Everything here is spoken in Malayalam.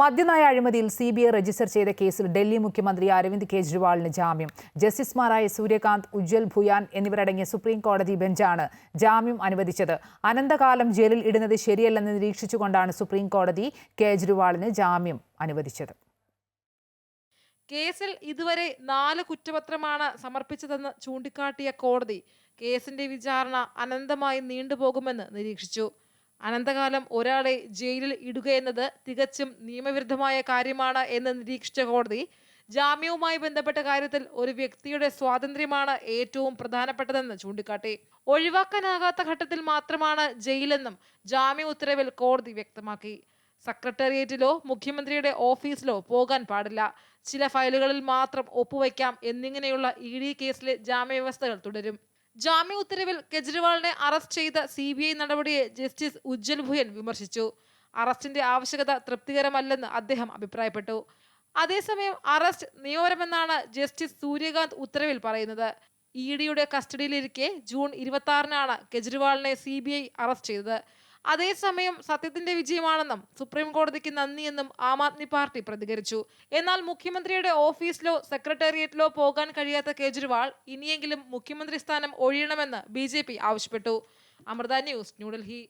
മദ്യനയ അഴിമതിയിൽ സി ബി ഐ രജിസ്റ്റർ ചെയ്ത കേസിൽ ഡൽഹി മുഖ്യമന്ത്രി അരവിന്ദ് കെജ്രിവാളിന് ജാമ്യം. ജസ്റ്റിസുമാരായ സൂര്യകാന്ത് ഉജ്ജ്വൽ ഭുയാൻ എന്നിവരടങ്ങിയ സുപ്രീം കോടതി ബെഞ്ചാണ് ജാമ്യം അനുവദിച്ചത്. അനന്തകാലം ജയിലിൽ ഇടുന്നത് ശരിയല്ലെന്ന് നിരീക്ഷിച്ചുകൊണ്ടാണ് സുപ്രീം കോടതി കേജ്രിവാളിന് ജാമ്യം അനുവദിച്ചത്. കേസിൽ ഇതുവരെ നാല് കുറ്റപത്രമാണ് സമർപ്പിച്ചതെന്ന് ചൂണ്ടിക്കാട്ടിയ കോടതി കേസിന്റെ വിചാരണ അനന്തമായി നീണ്ടുപോകുമെന്ന് നിരീക്ഷിച്ചു. അനന്തകാലം ഒരാളെ ജയിലിൽ ഇടുകയെന്നത് തികച്ചും നിയമവിരുദ്ധമായ കാര്യമാണ് എന്ന് നിരീക്ഷിച്ച കോടതി ജാമ്യവുമായി ബന്ധപ്പെട്ട കാര്യത്തിൽ ഒരു വ്യക്തിയുടെ സ്വാതന്ത്ര്യമാണ് ഏറ്റവും പ്രധാനപ്പെട്ടതെന്ന് ചൂണ്ടിക്കാട്ടി. ഒഴിവാക്കാനാകാത്ത ഘട്ടത്തിൽ മാത്രമാണ് ജയിലെന്നും ജാമ്യ ഉത്തരവിൽ കോടതി വ്യക്തമാക്കി. സെക്രട്ടേറിയറ്റിലോ മുഖ്യമന്ത്രിയുടെ ഓഫീസിലോ പോകാൻ പാടില്ല. ചില ഫയലുകളിൽ മാത്രം ഒപ്പുവയ്ക്കാം എന്നിങ്ങനെയുള്ള ഇ ഡി കേസിലെ ജാമ്യവ്യവസ്ഥകൾ തുടരും. ജാമ്യ ഉത്തരവിൽ കെജ്രിവാളിനെ അറസ്റ്റ് ചെയ്ത സി ബി ഐ നടപടിയെ ജസ്റ്റിസ് ഉജ്ജൽ ഭുയൻ വിമർശിച്ചു. അറസ്റ്റിന്റെ ആവശ്യകത തൃപ്തികരമല്ലെന്ന് അദ്ദേഹം അഭിപ്രായപ്പെട്ടു. അതേസമയം അറസ്റ്റ് നിയമപരമെന്നാണ് ജസ്റ്റിസ് സൂര്യകാന്ത് ഉത്തരവിൽ പറയുന്നത്. ഇ ഡിയുടെ കസ്റ്റഡിയിലിരിക്കെ ജൂൺ ഇരുപത്തി ആറിനാണ് കെജ്രിവാളിനെ സി ബി ഐ അറസ്റ്റ് ചെയ്തത്. അതേസമയം സത്യത്തിന്റെ വിജയമാണെന്നും സുപ്രീം കോടതിക്ക് നന്ദിയെന്നും ആം ആദ്മി പാർട്ടി പ്രതികരിച്ചു. എന്നാൽ മുഖ്യമന്ത്രിയുടെ ഓഫീസിലോ സെക്രട്ടേറിയറ്റിലോ പോകാൻ കഴിയാത്ത കേജ്രിവാൾ ഇനിയെങ്കിലും മുഖ്യമന്ത്രി സ്ഥാനം ഒഴിയണമെന്ന് ബി ആവശ്യപ്പെട്ടു. അമൃത ന്യൂസ് ന്യൂഡൽഹി.